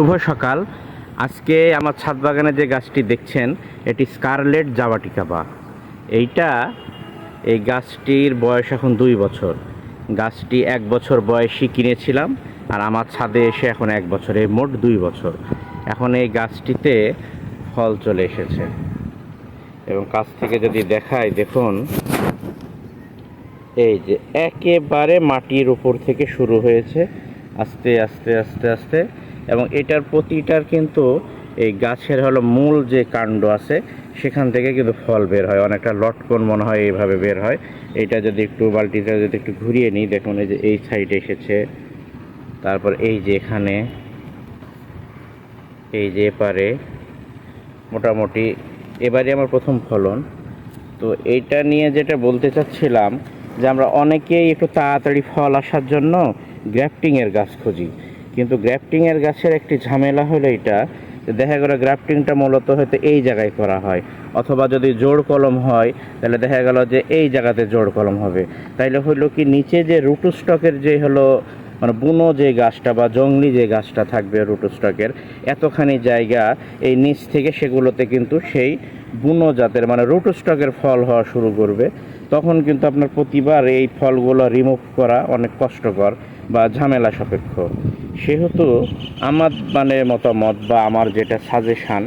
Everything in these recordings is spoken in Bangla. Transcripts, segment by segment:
শুভ সকাল। আজকে আমার ছাদ বাগানে যে গাছটি দেখছেন, এটি স্কারলেট জাবাটিকাবা। এইটা, এই গাছটির বয়স এখন দুই বছর। গাছটি এক বছর বয়সী কিনেছিলাম, আর আমার ছাদে এসে এখন এক বছর, এই মোট দুই বছর। এখন এই গাছটিতে ফল চলে এসেছে। এবং কাছ থেকে যদি দেখাই, দেখুন, এই যে একেবারে মাটির উপর থেকে শুরু হয়েছে। আস্তে আস্তে আস্তে আস্তে এবং এটার প্রতিটার কিন্তু এই গাছের হলো মূল যে কাণ্ড আছে, সেখান থেকে কিন্তু ফল বের হয়, অনেকটা লটকন মনে হয় এইভাবে বের হয়। এটা যদি একটু বালতিটা যদি একটু ঘুরিয়ে নিই, দেখুন এই যে এই সাইডে এসেছে, তারপর এই যে এখানে, এই যে এপারে, মোটামুটি এবারে আমার প্রথম ফলন। তো এইটা নিয়ে যেটা বলতে চাচ্ছিলাম যে আমরা অনেকেই একটু তাড়াতাড়ি ফল আসার জন্য গ্রাফটিংয়ের গাছ খুঁজি। কিন্তু গ্রাফটিংয়ের গাছের একটি ঝামেলা হলো এটা দেখা গেলো গ্রাফটিংটা মূলত হয়তো এই জায়গায় করা হয়, অথবা যদি জোড় কলম হয়, তাহলে দেখা গেল যে এই জায়গাতে জোড় কলম হবে। তাইলে হইল কি নিচে যে রুটু স্টকের যে হলো মানে বুনো যে গাছটা বা জংলি যে গাছটা থাকবে রুটু স্টকের এতখানি জায়গা এই নিচ থেকে সেগুলোতে কিন্তু সেই বুনো জাতের মানে রুটু স্টকের ফল হওয়া শুরু করবে। তখন কিন্তু আপনার প্রতিবার এই ফলগুলো রিমুভ করা অনেক কষ্টকর বা ঝামেলা সাপেক্ষ। সেহেতু আমার মানে মতামত বা আমার যেটা সাজেশান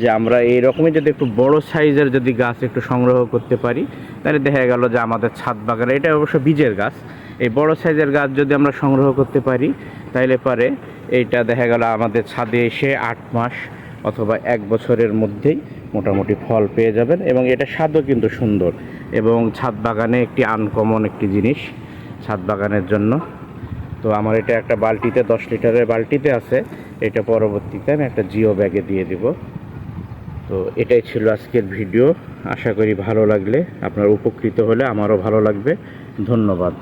যে আমরা এই রকমই যদি একটু বড় সাইজের যদি গাছ একটু সংগ্রহ করতে পারি, তাহলে দেখা গেল যে আমাদের ছাদ বাগানে এটা অবশ্য বীজের গাছ, এই বড় সাইজের গাছ যদি আমরা সংগ্রহ করতে পারি তাইলে পারে এইটা দেখা গেল আমাদের ছাদে এসে আট মাস অথবা এক বছরের মধ্যেই মোটামুটি ফল পেয়ে যাবেন এবং এটা স্বাদও কিন্তু সুন্দর এবং ছাদ বাগানে একটি আনকমন একটি জিনিস ছাদ বাগানের জন্য। তো আমার এটা একটা বালতিতে, দশ লিটারের বালতিতে আছে। এটা পরবর্তীতে আমি একটা জিও ব্যাগে দিয়ে দিব। তো এটাই ছিল আজকের ভিডিও। আশা করি ভালো লাগলে, আপনার উপকৃত হলে আমারও ভালো লাগবে। ধন্যবাদ।